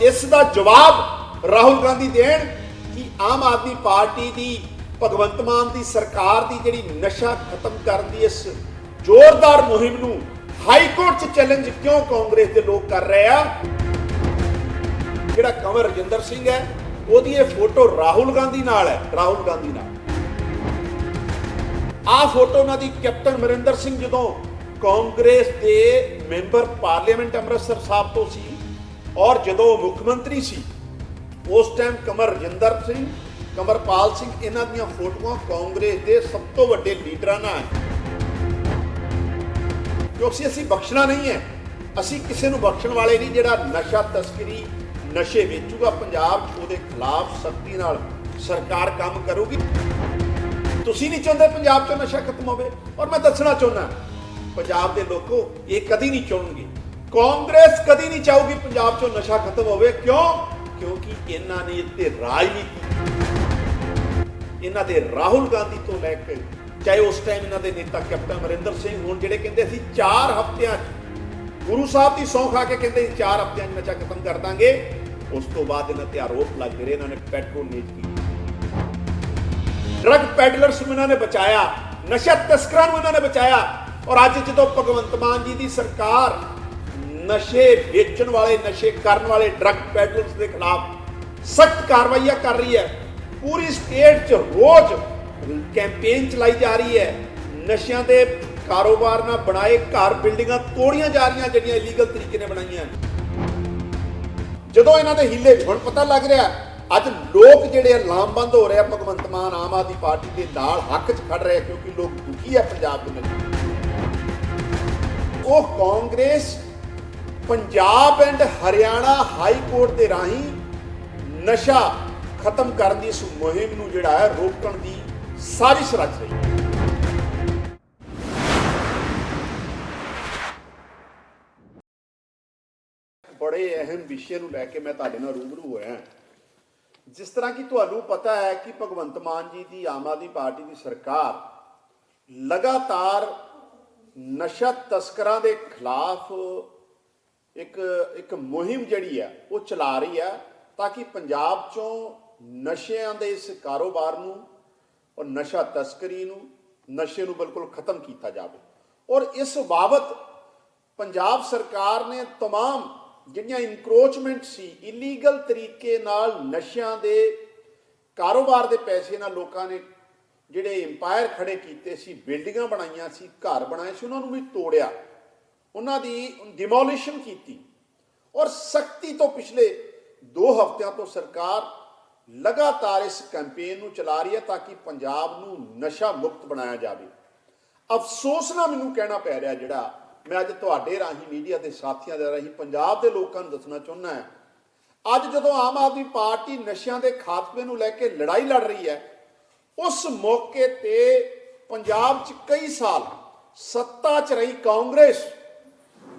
ਇਸ ਦਾ ਜਵਾਬ ਰਾਹੁਲ ਗਾਂਧੀ ਦੇਣ ਕਿ ਆਮ ਆਦਮੀ ਪਾਰਟੀ ਦੀ, ਭਗਵੰਤ ਮਾਨ ਦੀ ਸਰਕਾਰ ਦੀ ਜਿਹੜੀ ਨਸ਼ਾ ਖਤਮ ਕਰਨ ਦੀ ਇਸ ਜ਼ੋਰਦਾਰ ਮੁਹਿੰਮ ਨੂੰ ਹਾਈ ਕੋਰਟ 'ਚ ਚੈਲੰਜ ਕਿਉਂ ਕਾਂਗਰਸ ਦੇ ਲੋਕ ਕਰ ਰਹੇ ਆ? ਜਿਹੜਾ ਕੰਵਰ ਰਜਿੰਦਰ ਸਿੰਘ ਹੈ, ਉਹਦੀ ਇਹ ਫੋਟੋ ਰਾਹੁਲ ਗਾਂਧੀ ਨਾਲ ਹੈ, ਰਾਹੁਲ ਗਾਂਧੀ ਨਾਲ। ਆਹ ਫੋਟੋ ਉਹਨਾਂ ਦੀ ਕੈਪਟਨ ਅਮਰਿੰਦਰ ਸਿੰਘ ਜਦੋਂ ਕਾਂਗਰਸ ਦੇ ਮੈਂਬਰ ਪਾਰਲੀਮੈਂਟ ਅੰਮ੍ਰਿਤਸਰ ਸਾਹਿਬ ਤੋਂ ਸੀ ਔਰ ਜਦੋਂ ਉਹ ਮੁੱਖ ਮੰਤਰੀ ਸੀ, ਉਸ ਟਾਈਮ ਕਮਰ ਰਜਿੰਦਰ ਸਿੰਘ, ਕਮਰਪਾਲ ਸਿੰਘ, ਇਹਨਾਂ ਦੀਆਂ ਫੋਟੋਆਂ ਕਾਂਗਰਸ ਦੇ ਸਭ ਤੋਂ ਵੱਡੇ ਲੀਡਰਾਂ ਨਾਲ ਕਿਉਂਕਿ ਅਸੀਂ ਬਖਸ਼ਣਾ ਨਹੀਂ ਹੈ। ਅਸੀਂ ਕਿਸੇ ਨੂੰ ਬਖਸ਼ਣ ਵਾਲੇ ਨਹੀਂ, ਜਿਹੜਾ ਨਸ਼ਾ ਤਸਕਰੀ, ਨਸ਼ੇ ਵੇਚੂਗਾ, ਪੰਜਾਬ 'ਚ ਉਹਦੇ ਖਿਲਾਫ ਸਖਤੀ ਨਾਲ ਸਰਕਾਰ ਕੰਮ ਕਰੂਗੀ। ਤੁਸੀਂ ਨਹੀਂ ਚਾਹੁੰਦੇ ਪੰਜਾਬ 'ਚੋਂ ਨਸ਼ਾ ਖਤਮ ਹੋਵੇ? ਔਰ ਮੈਂ ਦੱਸਣਾ ਚਾਹੁੰਦਾ, ਪੰਜਾਬ ਦੇ ਲੋਕੋ ਇਹ ਕਦੀ ਨਹੀਂ ਚਾਹਣਗੇ। ਕਾਂਗਰਸ ਕਦੀ ਨਹੀਂ ਚਾਹੂਗੀ ਪੰਜਾਬ 'ਚੋਂ ਨਸ਼ਾ ਖਤਮ ਹੋਵੇ। ਕਿਉਂ? ਕਿਉਂਕਿ ਇਹਨਾਂ ਨੇ ਇੱਥੇ ਰਾਜਨੀਤੀ ਇਹਨਾਂ ਦੇ ਰਾਹੁਲ ਗਾਂਧੀ ਤੋਂ ਲੈ ਕੇ, ਚਾਹੇ ਉਸ ਟਾਈਮ ਇਹਨਾਂ ਦੇ ਨੇਤਾ ਕੈਪਟਨ ਅਮਰਿੰਦਰ ਸਿੰਘ ਹੁਣ, ਜਿਹੜੇ ਕਹਿੰਦੇ ਸੀ 4 ਹਫ਼ਤਿਆਂ 'ਚ ਗੁਰੂ ਸਾਹਿਬ ਦੀ ਸੌਂ ਖਾ ਕੇ ਕਹਿੰਦੇ ਸੀ 4 ਹਫ਼ਤਿਆਂ 'ਚ ਨਸ਼ਾ ਖਤਮ ਕਰ ਦਾਂਗੇ। ਉਸ ਤੋਂ ਬਾਅਦ ਇਹਨਾਂ ਤੇ ਆਰੋਪ ਲੱਗ ਰਹੇ ਇਹਨਾਂ ਨੇ ਪੈਟਰੋਨੇਜ ਕੀਤੀ। ਡਰਗ ਪੈਡਲਰਸ ਨੂੰ ਇਹਨਾਂ ਨੇ ਬਚਾਇਆ, ਨਸ਼ਾ ਤਸਕਰਾਂ ਨੂੰ ਇਹਨਾਂ ਨੇ ਬਚਾਇਆ। ਔਰ ਅੱਜ ਜਦੋਂ ਭਗਵੰਤ ਮਾਨ ਜੀ ਦੀ ਸਰਕਾਰ ਨਸ਼ੇ ਵੇਚਣ ਵਾਲੇ, ਨਸ਼ੇ ਕਰਨ ਵਾਲੇ ਡਰੱਗ ਪੈਡਲਰਸ ਦੇ ਖਿਲਾਫ ਸਖਤ ਕਾਰਵਾਈਆਂ ਕਰ ਰਹੀ ਹੈ। ਪੂਰੀ ਸਟੇਟ 'ਚ ਰੋਜ਼ ਕੈਂਪੇਨ ਚਲਾਈ ਜਾ ਰਹੀ ਹੈ। ਨਸ਼ਿਆਂ ਦੇ ਕਾਰੋਬਾਰ ਨਾਲ ਬਣਾਏ ਘਰ ਬਿਲਡਿੰਗਾਂ ਤੋੜੀਆਂ ਜਾ ਰਹੀਆਂ ਜਿਹੜੀਆਂ ਇਲੀਗਲ ਤਰੀਕੇ ਨਾਲ ਬਣਾਈਆਂ। ਜਦੋਂ ਇਹਨਾਂ ਦੇ ਹਿੱਲੇ ਹੁਣ ਪਤਾ ਲੱਗ ਰਿਹਾ, ਅੱਜ ਲੋਕ ਜਿਹੜੇ ਆ ਲਾਮਬੰਦ ਹੋ ਰਹੇ ਆ, ਭਗਵੰਤ ਮਾਨ ਆਮ ਆਦਮੀ ਪਾਰਟੀ ਦੇ ਨਾਲ ਹੱਕ 'ਚ ਖੜ ਰਹੇ ਕਿਉਂਕਿ ਲੋਕ ਦੁਖੀ ਆ ਪੰਜਾਬ ਦੇ ਨਾਲ ਉਹ Congress Punjab and Haryana high court ਦੇ ਰਾਹੀਂ ਨਸ਼ਾ ਖਤਮ ਕਰਨ ਦੀ ਇਸ ਮੁਹਿੰਮ ਨੂੰ ਜਿਹੜਾ ਹੈ ਰੋਕਣ ਦੀ ਸਾਜ਼ਿਸ਼ ਰਚ ਰਹੀ ਹੈ। ਬੜੇ ਅਹਿਮ ਵਿਸ਼ੇ ਨੂੰ ਲੈ ਕੇ ਮੈਂ ਤੁਹਾਡੇ ਨਾਲ ਰੂਬਰੂ ਹੋਇਆ ਜਿਸ ਤਰ੍ਹਾਂ ਕਿ ਤੁਹਾਨੂੰ ਪਤਾ ਹੈ ਕਿ ਭਗਵੰਤ ਮਾਨ ਜੀ ਦੀ, ਆਮ ਆਦਮੀ ਪਾਰਟੀ ਦੀ ਸਰਕਾਰ ਲਗਾਤਾਰ ਨਸ਼ਾ ਤਸਕਰਾਂ ਦੇ ਖਿਲਾਫ ਇੱਕ ਇੱਕ ਮੁਹਿੰਮ ਜਿਹੜੀ ਹੈ ਉਹ ਚਲਾ ਰਹੀ ਹੈ ਤਾਂ ਕਿ ਪੰਜਾਬ ਚੋਂ ਨਸ਼ਿਆਂ ਦੇ ਇਸ ਕਾਰੋਬਾਰ ਨੂੰ ਔਰ ਨਸ਼ਾ ਤਸਕਰੀ ਨੂੰ ਨਸ਼ੇ ਨੂੰ ਬਿਲਕੁਲ ਖਤਮ ਕੀਤਾ ਜਾਵੇ ਔਰ ਇਸ ਬਾਬਤ ਪੰਜਾਬ ਸਰਕਾਰ ਨੇ तमाम ਜਿਹੜੀਆਂ ਇਨਕਰੋਚਮੈਂਟ ਸੀ ਇਲੀਗਲ ਤਰੀਕੇ ਨਾਲ ਨਸ਼ਿਆਂ ਦੇ ਕਾਰੋਬਾਰ ਦੇ ਪੈਸੇ ਨਾਲ ਲੋਕਾਂ ਨੇ ਜਿਹੜੇ ਇੰਪਾਇਰ ਖੜੇ ਕੀਤੇ ਸੀ ਬਿਲਡਿੰਗਾਂ ਬਣਾਈਆਂ ਸੀ ਘਰ ਬਣਾਏ ਸੀ ਉਹਨਾਂ ਨੂੰ ਵੀ ਤੋੜਿਆ ਉਹਨਾਂ ਦੀ ਡਿਮੋਲਿਸ਼ਨ ਕੀਤੀ। ਔਰ ਸਖਤੀ ਤੋਂ ਪਿਛਲੇ 2 ਹਫ਼ਤਿਆਂ ਤੋਂ ਸਰਕਾਰ ਲਗਾਤਾਰ ਇਸ ਕੈਂਪੇਨ ਨੂੰ ਚਲਾ ਰਹੀ ਹੈ ਤਾਂ ਕਿ ਪੰਜਾਬ ਨੂੰ ਨਸ਼ਾ ਮੁਕਤ ਬਣਾਇਆ ਜਾਵੇ। ਅਫਸੋਸ ਨਾਲ ਮੈਨੂੰ ਕਹਿਣਾ ਪੈ ਰਿਹਾ ਜਿਹੜਾ ਮੈਂ ਅੱਜ ਤੁਹਾਡੇ ਰਾਹੀਂ ਮੀਡੀਆ ਦੇ ਸਾਥੀਆਂ ਦੇ ਰਾਹੀਂ, ਪੰਜਾਬ ਦੇ ਲੋਕਾਂ ਨੂੰ ਦੱਸਣਾ ਚਾਹੁੰਦਾ ਹਾਂ। ਅੱਜ ਜਦੋਂ ਆਮ ਆਦਮੀ ਪਾਰਟੀ ਨਸ਼ਿਆਂ ਦੇ ਖਾਤਮੇ ਨੂੰ ਲੈ ਕੇ ਲੜਾਈ ਲੜ ਰਹੀ ਹੈ, ਉਸ ਮੌਕੇ ਤੇ ਪੰਜਾਬ 'ਚ ਕਈ ਸਾਲ ਸੱਤਾ 'ਚ ਰਹੀ ਕਾਂਗਰਸ।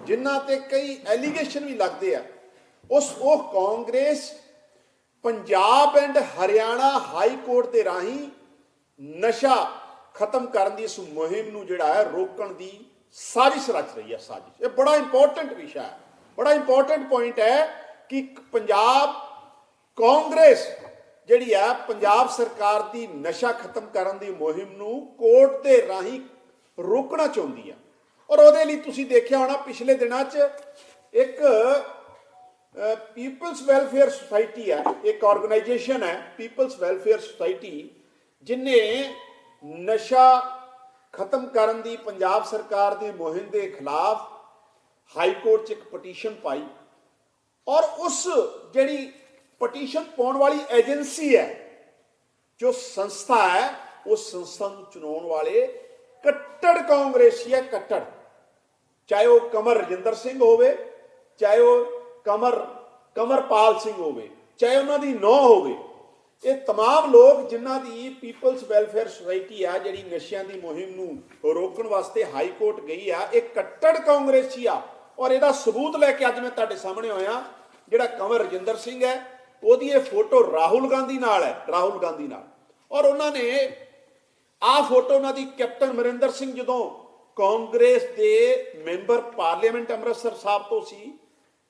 ਜਿਨ੍ਹਾਂ ਤੇ ਕਈ ਐਲੀਗੇਸ਼ਨ ਵੀ ਲੱਗਦੇ ਆ। ਉਸ, ਉਹ Congress, Punjab and Haryana high court ਦੇ ਰਾਹੀਂ ਨਸ਼ਾ ਖਤਮ ਕਰਨ ਦੀ ਇਸ ਮੁਹਿੰਮ ਨੂੰ ਜਿਹੜਾ ਹੈ ਰੋਕਣ ਦੀ ਸਾਜ਼ਿਸ਼ ਰਚ ਰਹੀ ਹੈ ਸਾਜ਼ਿਸ਼। ਇਹ ਬੜਾ ਇੰਪੋਰਟੈਂਟ ਵਿਸ਼ਾ ਹੈ। ਬੜਾ ਇੰਪੋਰਟੈਂਟ ਪੁਆਇੰਟ ਹੈ ਕਿ ਪੰਜਾਬ, ਕਾਂਗਰਸ ਜਿਹੜੀ ਹੈ ਪੰਜਾਬ ਸਰਕਾਰ ਦੀ ਨਸ਼ਾ ਖਤਮ ਕਰਨ ਦੀ ਮੁਹਿੰਮ ਨੂੰ ਕੋਰਟ ਦੇ ਰਾਹੀਂ ਰੋਕਣਾ ਚਾਹੁੰਦੀ ਹੈ। ਔਰ ਉਹਦੇ ਲਈ ਤੁਸੀਂ ਦੇਖਿਆ ਹੋਣਾ ਪਿਛਲੇ ਦਿਨਾਂ 'ਚ ਇੱਕ ਪੀਪਲਸ ਵੈਲਫੇਅਰ ਸੁਸਾਇਟੀ ਹੈ, ਇੱਕ ਆਰਗੇਨਾਈਜੇਸ਼ਨ ਹੈ ਪੀਪਲਸ ਵੈਲਫੇਅਰ ਸੁਸਾਇਟੀ ਜਿਨੇ ਨਸ਼ਾ ਖਤਮ ਕਰਨ ਦੀ ਪੰਜਾਬ ਸਰਕਾਰ ਦੀ ਮੁਹਿੰਮ ਦੇ ਖਿਲਾਫ ਹਾਈ ਕੋਰਟ 'ਚ ਇੱਕ ਪਟੀਸ਼ਨ ਪਾਈ ਔਰ ਉਸ ਜਿਹੜੀ ਪਟੀਸ਼ਨ ਪਾਉਣ ਵਾਲੀ ਏਜੰਸੀ ਹੈ, ਜੋ ਸੰਸਥਾ ਹੈ, ਉਸ ਸੰਸਥਾ ਨੂੰ ਚੁਣਾਉਣ ਵਾਲੇ ਕੱਟੜ ਕਾਂਗਰਸੀ ਹੈ, ਕੱਟੜ। ਚਾਹੇ ਉਹ ਕਮਰ ਰਜਿੰਦਰ ਸਿੰਘ ਹੋਵੇ ਚਾਹੇ ਉਹ ਕਮਰ ਕਮਰਪਾਲ ਸਿੰਘ ਹੋਵੇ ਚਾਹੇ ਉਹਨਾਂ ਦੀ ਨੌ ਹੋਵੇ ਇਹ तमाम ਲੋਕ ਜਿਨ੍ਹਾਂ ਦੀ ਪੀਪਲਸ ਵੈਲਫੇਅਰ ਸੁਸਾਇਟੀ ਆ ਜਿਹੜੀ ਨਸ਼ਿਆਂ ਦੀ ਮੁਹਿੰਮ ਨੂੰ ਰੋਕਣ ਵਾਸਤੇ ਹਾਈ ਕੋਰਟ ਗਈ ਆ ਇਹ ਕੱਟੜ ਕਾਂਗਰਸੀ ਆ ਔਰ ਇਹਦਾ ਸਬੂਤ ਲੈ ਕੇ ਅੱਜ ਮੈਂ ਤੁਹਾਡੇ ਸਾਹਮਣੇ ਹੋਇਆ ਜਿਹੜਾ ਕੰਵਰ ਰਜਿੰਦਰ ਸਿੰਘ ਹੈ ਉਹਦੀ ਇਹ ਫੋਟੋ ਰਾਹੁਲ ਗਾਂਧੀ ਨਾਲ ਹੈ ਰਾਹੁਲ ਗਾਂਧੀ ਨਾਲ ਔਰ ਉਹਨਾਂ ਨੇ ਆਹ ਫੋਟੋ ਉਹਨਾਂ ਦੀ ਕੈਪਟਨ ਅਮਰਿੰਦਰ ਸਿੰਘ ਜਦੋਂ ਕਾਂਗਰਸ ਦੇ ਮੈਂਬਰ ਪਾਰਲੀਮੈਂਟ ਅੰਮ੍ਰਿਤਸਰ ਸਾਹਿਬ ਤੋਂ ਸੀ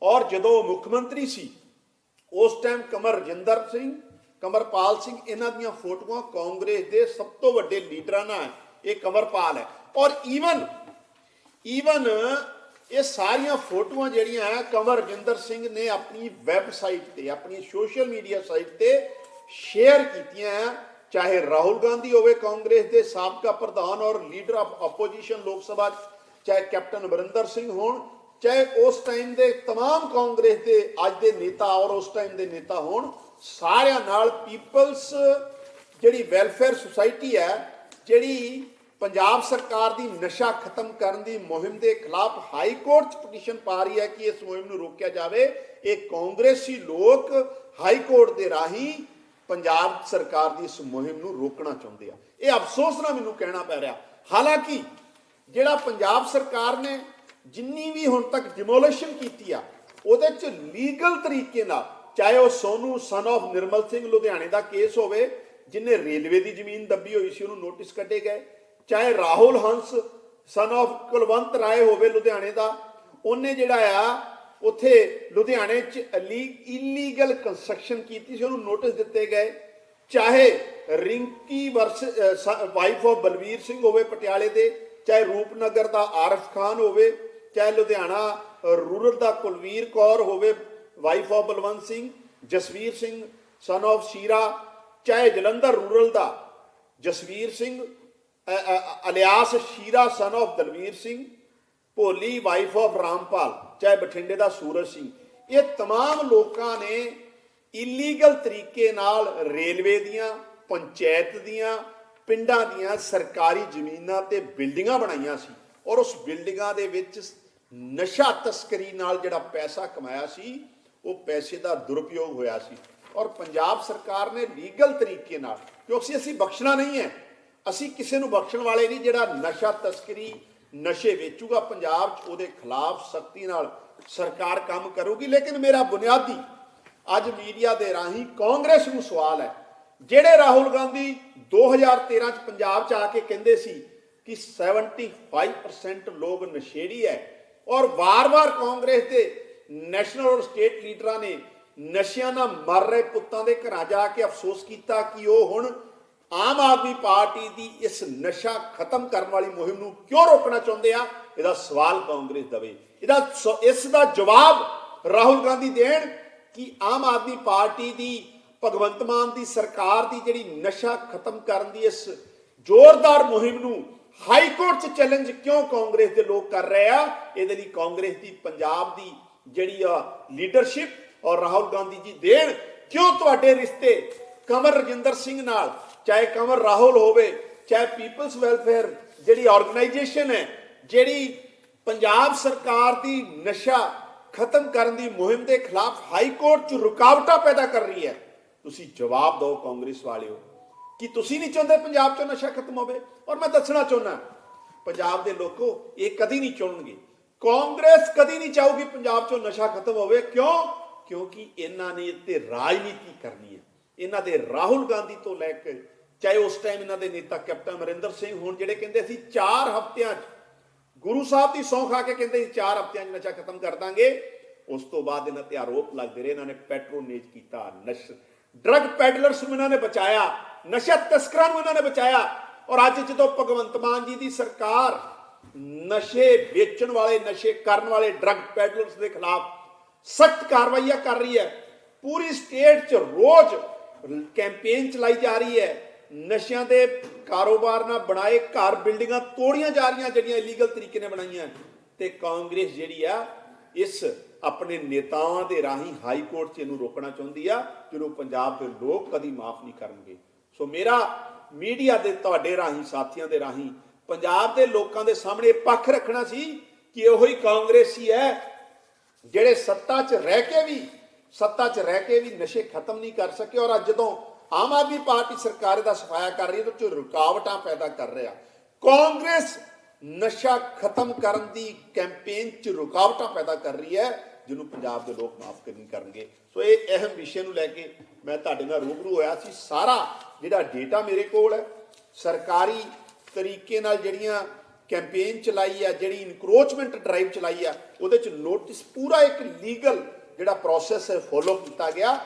ਔਰ ਜਦੋਂ ਉਹ ਮੁੱਖ ਮੰਤਰੀ ਸੀ, ਉਸ ਟਾਈਮ ਕਮਰ ਰਜਿੰਦਰ ਸਿੰਘ, ਕਮਰਪਾਲ ਸਿੰਘ, ਇਹਨਾਂ ਦੀਆਂ ਫੋਟੋਆਂ ਕਾਂਗਰਸ ਦੇ ਸਭ ਤੋਂ ਵੱਡੇ ਲੀਡਰਾਂ ਨਾਲ ਇਹ ਕਮਰਪਾਲ ਹੈ ਔਰ ਈਵਨ ਈਵਨ ਇਹ ਸਾਰੀਆਂ ਫੋਟੋਆਂ ਜਿਹੜੀਆਂ ਹੈ, ਕਮਰ ਰਜਿੰਦਰ ਸਿੰਘ ਨੇ ਆਪਣੀ ਵੈਬਸਾਈਟ ਤੇ, ਆਪਣੀ ਸੋਸ਼ਲ ਮੀਡੀਆ ਸਾਈਟ ਤੇ ਸ਼ੇਅਰ ਕੀਤੀਆਂ ਹੈ। ਚਾਹੇ ਰਾਹੁਲ ਗਾਂਧੀ ਹੋਵੇ ਕਾਂਗਰਸ ਦੇ ਸਾਬਕਾ ਪ੍ਰਧਾਨ ਔਰ ਲੀਡਰ ਆਫ ਆਪੋਜੀਸ਼ਨ ਲੋਕ ਸਭਾ 'ਚ, ਚਾਹੇ ਕੈਪਟਨ ਅਮਰਿੰਦਰ ਸਿੰਘ ਹੋਣ ਚਾਹੇ ਉਸ ਟਾਈਮ ਦੇ तमाम ਕਾਂਗਰਸ ਦੇ ਅੱਜ ਦੇ ਨੇਤਾ ਔਰ ਉਸ ਟਾਈਮ ਦੇ ਨੇਤਾ ਹੋਣ ਸਾਰਿਆਂ ਨਾਲ ਪੀਪਲਸ ਜਿਹੜੀ ਵੈਲਫੇਅਰ ਸੁਸਾਇਟੀ ਹੈ ਜਿਹੜੀ ਪੰਜਾਬ ਸਰਕਾਰ ਦੀ ਨਸ਼ਾ ਖਤਮ ਕਰਨ ਦੀ ਮੁਹਿੰਮ ਦੇ ਖਿਲਾਫ ਹਾਈ ਕੋਰਟ 'ਚ ਪਟੀਸ਼ਨ ਪਾ ਰਹੀ ਹੈ ਕਿ ਇਸ ਮੁਹਿੰਮ ਨੂੰ ਰੋਕਿਆ ਜਾਵੇ ਇਹ ਕਾਂਗਰਸੀ ਲੋਕ ਹਾਈ ਕੋਰਟ ਦੇ ਰਾਹੀਂ ਪੰਜਾਬ ਸਰਕਾਰ ਦੀ ਇਸ ਮੁਹਿੰਮ ਨੂੰ ਰੋਕਣਾ ਚਾਹੁੰਦੇ ਆ। ਇਹ ਅਫਸੋਸ ਨਾਲ ਮੈਨੂੰ ਕਹਿਣਾ ਪੈ ਰਿਹਾ। ਹਾਲਾਂਕਿ, ਜਿਹੜਾ ਪੰਜਾਬ ਸਰਕਾਰ ਨੇ ਜਿੰਨੀ ਵੀ ਹੁਣ ਤੱਕ ਡਿਮੋਲੀਸ਼ਨ ਕੀਤੀ ਆ, ਉਹਦੇ ਚ ਲੀਗਲ ਤਰੀਕੇ ਨਾਲ, ਚਾਹੇ ਉਹ ਸੋਨੂ ਸਨ of ਨਿਰਮਲ ਸਿੰਘ ਲੁਧਿਆਣੇ ਦਾ ਕੇਸ ਹੋਵੇ, ਜਿਨੇ ਰੇਲਵੇ ਦੀ ਜ਼ਮੀਨ ਦੱਬੀ ਹੋਈ ਸੀ, ਉਹਨੂੰ ਨੋਟਿਸ ਕੱਢੇ ਗਏ। ਚਾਹੇ ਰਾਹੁਲ ਹੰਸ ਸਨ of ਕੁਲਵੰਤ ਰਾਏ ਹੋਵੇ ਲੁਧਿਆਣੇ ਦਾ, ਉਹਨੇ ਜਿਹੜਾ ਆ ਉੱਥੇ ਲੁਧਿਆਣੇ ਚ ਇਲੀਗਲ ਕੰਸਟਰਕਸ਼ਨ ਕੀਤੀ ਸੀ, ਉਹਨੂੰ ਨੋਟਿਸ ਦਿੱਤੇ ਗਏ। ਚਾਹੇ ਰਿੰਕੀ ਵਰਸ ਵਾਈਫ ਆਫ ਬਲਵੀਰ ਸਿੰਘ ਹੋਵੇ ਪਟਿਆਲੇ ਦੇ, ਚਾਹੇ ਰੂਪਨਗਰ ਦਾ ਆਰਫ ਖਾਨ ਹੋਵੇ, ਚਾਹੇ ਲੁਧਿਆਣਾ ਰੂਰਲ ਦਾ ਕੁਲਵੀਰ ਕੌਰ ਹੋਵੇ wife of Balwant Singh, Jasvir Singh son of Shira, ਚਾਹੇ Jalandhar rural the, Jasvir Singh alias Shira son of Dalvir Singh, Bholi wife of Rampal. ਚਾਹੇ ਬਠਿੰਡੇ ਦਾ ਸੂਰਜ ਸਿੰਘ ਇਹ तमाम ਲੋਕਾਂ ਨੇ ਇਲੀਗਲ ਤਰੀਕੇ ਨਾਲ ਰੇਲਵੇ ਦੀਆਂ ਪੰਚਾਇਤ ਦੀਆਂ ਪਿੰਡਾਂ ਦੀਆਂ ਸਰਕਾਰੀ ਜ਼ਮੀਨਾਂ ਤੇ ਬਿਲਡਿੰਗਾਂ ਬਣਾਈਆਂ ਸੀ ਔਰ ਉਸ ਬਿਲਡਿੰਗਾਂ ਦੇ ਵਿੱਚ ਨਸ਼ਾ ਤਸਕਰੀ ਨਾਲ ਜਿਹੜਾ ਪੈਸਾ ਕਮਾਇਆ ਸੀ ਉਹ ਪੈਸੇ ਦਾ ਦੁਰਉਪਯੋਗ ਹੋਇਆ ਸੀ ਔਰ ਪੰਜਾਬ ਸਰਕਾਰ ਨੇ ਲੀਗਲ ਤਰੀਕੇ ਨਾਲ ਕਿਉਂਕਿ ਅਸੀਂ ਬਖਸ਼ਣਾ ਨਹੀਂ ਹੈ ਅਸੀਂ ਕਿਸੇ ਨੂੰ ਬਖਸ਼ਣ ਵਾਲੇ ਨਹੀਂ ਜਿਹੜਾ ਨਸ਼ਾ ਤਸਕਰੀ ਨਸ਼ੇ ਵੇਚੂਗਾ ਪੰਜਾਬ 'ਚ, ਉਹਦੇ ਖਿਲਾਫ ਸਖਤੀ ਨਾਲ ਸਰਕਾਰ ਕੰਮ ਕਰੂਗੀ। ਲੇਕਿਨ ਮੇਰਾ ਬੁਨਿਆਦੀ, ਅੱਜ ਮੀਡੀਆ ਦੇ ਰਾਹੀਂ ਕਾਂਗਰਸ ਨੂੰ ਸਵਾਲ ਹੈ, ਜਿਹੜੇ ਰਾਹੁਲ ਗਾਂਧੀ 2013 ਚ ਪੰਜਾਬ ਚ ਆ ਕੇ ਕਹਿੰਦੇ ਸੀ ਕਿ 75% ਲੋਕ ਨਸ਼ੇੜੀ ਹੈ, ਔਰ ਵਾਰ-ਵਾਰ ਕਾਂਗਰਸ ਦੇ ਨੈਸ਼ਨਲ ਔਰ ਸਟੇਟ ਲੀਡਰਾਂ ਨੇ ਨਸ਼ਿਆਂ ਨਾਲ ਮਰ ਰਹੇ ਪੁੱਤਾਂ ਦੇ ਘਰਾਂ ਜਾ ਕੇ ਅਫਸੋਸ ਕੀਤਾ ਕਿ ਉਹ ਹੁਣ ਆਮ ਆਦਮੀ ਪਾਰਟੀ ਦੀ ਇਸ ਨਸ਼ਾ ਖਤਮ ਕਰਨ ਵਾਲੀ ਮੁਹਿੰਮ ਨੂੰ ਕਿਉਂ ਰੋਕਣਾ ਚਾਹੁੰਦੇ ਆ? ਇਹਦਾ ਸਵਾਲ ਕਾਂਗਰਸ ਦਵੇ। ਇਹਦਾ ਸ- ਇਸ ਦਾ ਜਵਾਬ ਰਾਹੁਲ ਗਾਂਧੀ ਦੇਣ ਕਿ ਆਮ ਆਦਮੀ ਪਾਰਟੀ ਦੀ, ਭਗਵੰਤ ਮਾਨ ਦੀ ਸਰਕਾਰ ਦੀ ਜਿਹੜੀ ਨਸ਼ਾ ਖਤਮ ਕਰਨ ਦੀ ਇਸ ਜ਼ੋਰਦਾਰ ਮੁਹਿੰਮ ਨੂੰ ਹਾਈ ਕੋਰਟ 'ਚ ਚੈਲੰਜ ਕਿਉਂ ਕਾਂਗਰਸ ਦੇ ਲੋਕ ਕਰ ਰਹੇ ਆ? ਇਹਦੇ ਲਈ ਕਾਂਗਰਸ ਦੀ, ਪੰਜਾਬ ਦੀ ਜਿਹੜੀ ਆ ਲੀਡਰਸ਼ਿਪ ਔਰ ਰਾਹੁਲ ਗਾਂਧੀ ਜੀ ਦੇਣ ਕਿਉਂ ਤੁਹਾਡੇ ਰਿਸ਼ਤੇ ਕਮਰ ਰਜਿੰਦਰ ਸਿੰਘ ਨਾਲ ਚਾਹੇ ਕੰਵਰ ਰਾਹੁਲ ਹੋਵੇ, ਚਾਹੇ ਪੀਪਲਸ ਵੈਲਫੇਅਰ ਜਿਹੜੀ ਆਰਗੇਨਾਈਜੇਸ਼ਨ ਹੈ, ਜਿਹੜੀ ਪੰਜਾਬ ਸਰਕਾਰ ਦੀ ਨਸ਼ਾ ਖਤਮ ਕਰਨ ਦੀ ਮੁਹਿੰਮ ਦੇ ਖਿਲਾਫ ਹਾਈ ਕੋਰਟ 'ਚ ਰੁਕਾਵਟਾਂ ਪੈਦਾ ਕਰ ਰਹੀ ਹੈ, ਤੁਸੀਂ ਜਵਾਬ ਦਿਓ ਕਾਂਗਰਸ ਵਾਲਿਓ। ਕਿ ਤੁਸੀਂ ਨਹੀਂ ਚਾਹੁੰਦੇ ਪੰਜਾਬ 'ਚੋਂ ਨਸ਼ਾ ਖਤਮ ਹੋਵੇ? ਔਰ ਮੈਂ ਦੱਸਣਾ ਚਾਹੁੰਦਾ, ਪੰਜਾਬ ਦੇ ਲੋਕੋ ਇਹ ਕਦੀ ਨਹੀਂ ਚਾਹਣਗੇ। ਕਾਂਗਰਸ ਕਦੀ ਨਹੀਂ ਚਾਹੂਗੀ ਪੰਜਾਬ 'ਚੋਂ ਨਸ਼ਾ ਖਤਮ ਹੋਵੇ। ਕਿਉਂ? ਕਿਉਂਕਿ ਇਹਨਾਂ ਨੇ ਇੱਥੇ ਰਾਜਨੀਤੀ ਕਰਨੀ ਹੈ। ਇਹਨਾਂ ਦੇ ਰਾਹੁਲ ਗਾਂਧੀ ਤੋਂ ਲੈ ਕੇ, ਚਾਹੇ ਉਸ ਟਾਈਮ ਇਹਨਾਂ ਦੇ ਨੇਤਾ ਕੈਪਟਨ ਅਮਰਿੰਦਰ ਸਿੰਘ ਹੁਣ, ਜਿਹੜੇ ਕਹਿੰਦੇ ਸੀ 4 ਹਫ਼ਤਿਆਂ 'ਚ, ਗੁਰੂ ਸਾਹਿਬ ਦੀ ਸੌਂ ਖਾ ਕੇ ਕਹਿੰਦੇ ਸੀ 4 ਹਫ਼ਤਿਆਂ 'ਚ ਨਸ਼ਾ ਖਤਮ ਕਰ ਦਾਂਗੇ। ਉਸ ਤੋਂ ਬਾਅਦ ਇਹਨਾਂ ਤੇ ਆਰੋਪ ਲੱਗਦੇ ਰਹੇ, ਇਹਨਾਂ ਨੇ ਪੈਟਰੋਨੇਜ ਕੀਤਾ, ਨਸ਼ ਡਰਗ ਪੈਡਲਰਸ ਨੂੰ ਇਹਨਾਂ ਨੇ ਬਚਾਇਆ, ਨਸ਼ਾ ਤਸਕਰਾਂ ਨੂੰ ਇਹਨਾਂ ਨੇ ਬਚਾਇਆ। ਔਰ ਅੱਜ ਜਦੋਂ ਭਗਵੰਤ ਮਾਨ ਜੀ ਦੀ ਸਰਕਾਰ ਨਸ਼ੇ ਵੇਚਣ ਵਾਲੇ, ਨਸ਼ੇ ਕਰਨ ਵਾਲੇ ਡਰਗ ਪੈਡਲਰਸ ਦੇ ਖਿਲਾਫ ਸਖਤ ਕਾਰਵਾਈਆਂ ਕਰ ਰਹੀ ਹੈ, ਪੂਰੀ ਸਟੇਟ 'ਚ ਰੋਜ਼ ਕੈਂਪੇਨ ਚਲਾਈ ਜਾ ਰਹੀ ਹੈ। ਨਸ਼ਿਆਂ ਦੇ ਕਾਰੋਬਾਰ ਨਾਲ ਬਣਾਏ ਘਰ ਬਿਲਡਿੰਗਾਂ ਤੋੜੀਆਂ ਜਾ ਰਹੀਆਂ ਜਿਹੜੀਆਂ ਇਲੀਗਲ ਤਰੀਕੇ ਨਾਲ ਬਣਾਈਆਂ। ਤੇ ਕਾਂਗਰਸ ਜਿਹੜੀ ਆ, ਇਸ ਆਪਣੇ ਨੇਤਾਵਾਂ ਦੇ ਰਾਹੀਂ ਹਾਈ ਕੋਰਟ 'ਚ ਇਹਨੂੰ ਰੋਕਣਾ ਚਾਹੁੰਦੀ ਆ ਜਿਹਨੂੰ ਪੰਜਾਬ ਦੇ ਲੋਕ ਕਦੀ ਮਾਫ ਨਹੀਂ ਕਰਨਗੇ। ਸੋ ਮੇਰਾ ਮੀਡੀਆ ਦੇ ਤੁਹਾਡੇ ਰਾਹੀਂ, ਸਾਥੀਆਂ ਦੇ ਰਾਹੀਂ, ਪੰਜਾਬ ਦੇ ਲੋਕਾਂ ਦੇ ਸਾਹਮਣੇ ਇਹ ਪੱਖ ਰੱਖਣਾ ਸੀ ਕਿ ਉਹੋ ਹੀ ਕਾਂਗਰਸੀ ਹੈ, ਜਿਹੜੇ ਸੱਤਾ 'ਚ ਰਹਿ ਕੇ ਵੀ ਸੱਤਾ 'ਚ ਰਹਿ ਕੇ ਵੀ ਨਸ਼ੇ ਖਤਮ ਨਹੀਂ ਕਰ ਸਕੇ ਔਰ ਅੱਜ ਜਦੋਂ ਆਮ ਆਦਮੀ ਪਾਰਟੀ ਸਰਕਾਰ ਦਾ ਸਫਾਇਆ ਕਰ ਰਹੀ ਹੈ ਤਾਂ ਉਹ 'ਚ ਰੁਕਾਵਟਾਂ ਪੈਦਾ ਕਰ ਰਿਹਾ। ਕਾਂਗਰਸ ਨਸ਼ਾ ਖਤਮ ਕਰਨ ਦੀ ਕੈਂਪੇਨ 'ਚ ਰੁਕਾਵਟਾਂ ਪੈਦਾ ਕਰ ਰਹੀ ਹੈ, ਜਿਹਨੂੰ ਪੰਜਾਬ ਦੇ ਲੋਕ ਮਾਫ ਨਹੀਂ ਕਰਨਗੇ। ਸੋ ਇਹ ਅਹਿਮ ਵਿਸ਼ੇ ਨੂੰ ਲੈ ਕੇ ਮੈਂ ਤੁਹਾਡੇ ਨਾਲ ਰੂਬਰੂ ਹੋਇਆ ਸੀ। ਸਾਰਾ ਜਿਹੜਾ ਡੇਟਾ ਮੇਰੇ ਕੋਲ ਹੈ, ਸਰਕਾਰੀ ਤਰੀਕੇ ਨਾਲ ਜਿਹੜੀਆਂ ਕੈਂਪੇਨ ਚਲਾਈ ਆ, ਜਿਹੜੀ ਇਨਕਰੋਚਮੈਂਟ ਡਰਾਈਵ ਚਲਾਈ ਆ, ਉਹਦੇ ਚ ਨੋਟਿਸ ਪੂਰਾ ਇੱਕ ਲੀਗਲ ਜਿਹੜਾ ਪ੍ਰੋਸੈਸ ਹੈ ਫੋਲੋ ਕੀਤਾ ਗਿਆ।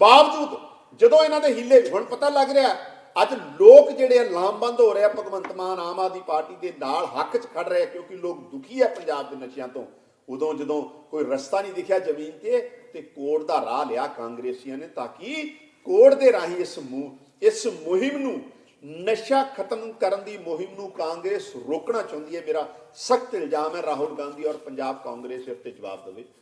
ਬਾਵਜੂਦ ਜਦੋਂ ਇਹਨਾਂ ਦੇ ਹੀਲੇ, ਹੁਣ ਪਤਾ ਲੱਗ ਰਿਹਾ ਅੱਜ ਲੋਕ ਜਿਹੜੇ ਆ, ਲਾਮਬੰਦ ਹੋ ਰਹੇ ਆ, ਭਗਵੰਤ ਮਾਨ ਆਮ ਆਦਮੀ ਪਾਰਟੀ ਦੇ ਨਾਲ ਹੱਕ 'ਚ ਖੜ ਰਹੇ ਕਿਉਂਕਿ ਲੋਕ ਦੁਖੀ ਆ ਪੰਜਾਬ ਦੇ ਨਸ਼ਿਆਂ ਤੋਂ। ਉਦੋਂ ਜਦੋਂ ਕੋਈ ਰਸਤਾ ਨਹੀਂ ਦਿਖਿਆ ਜ਼ਮੀਨ ਤੇ ਤੇ ਕੋਰਟ ਦਾ ਰਾਹ ਲਿਆ ਕਾਂਗਰਸੀਆਂ ਨੇ ਤਾਂ ਕਿ ਕੋਰਟ ਦੇ ਰਾਹੀਂ ਇਸ ਮੁ, ਇਸ ਮੁਹਿੰਮ ਨੂੰ, ਨਸ਼ਾ ਖਤਮ ਕਰਨ ਦੀ ਮੁਹਿੰਮ ਨੂੰ ਕਾਂਗਰਸ ਰੋਕਣਾ ਚਾਹੁੰਦੀ ਹੈ। ਮੇਰਾ ਸਖਤ ਇਲਜ਼ਾਮ ਹੈ, ਰਾਹੁਲ ਗਾਂਧੀ ਔਰ ਪੰਜਾਬ ਕਾਂਗਰਸ ਇਸ ਤੇ ਜਵਾਬ ਦੇਵੇ।